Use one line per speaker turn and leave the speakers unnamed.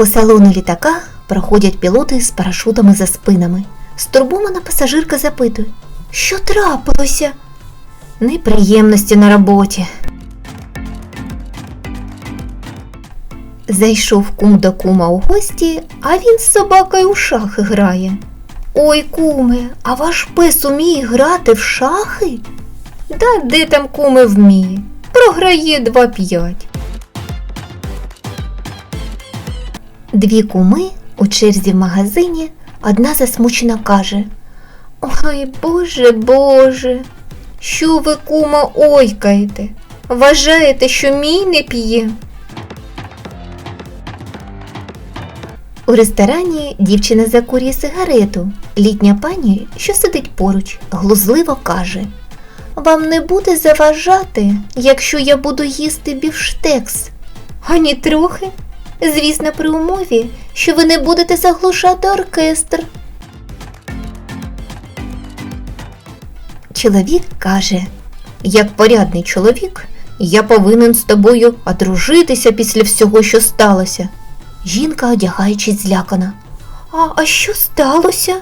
По салону літака проходять пілоти з парашутами за спинами. Стурбована пасажирка запитує, що трапилося? Неприємності на роботі. Зайшов кум до кума у гості, а він з собакою у шахи грає. Ой, куме, а ваш пес уміє грати в шахи? Да де там куме вміє? Програє 2-5. Дві куми у черзі в магазині, одна засмучена каже Ой, Боже, Боже, що ви, кума, ойкаєте? Вважаєте, що мій не п'є? У ресторані дівчина закурює сигарету. Літня пані, що сидить поруч, глузливо каже Вам не буде заважати, якщо я буду їсти бівштекс? Ані трохи. Звісно, при умові, що ви не будете заглушати оркестр. Чоловік каже, як порядний чоловік, я повинен з тобою одружитися після всього, що сталося. Жінка, одягаючись, злякана. А, а що сталося?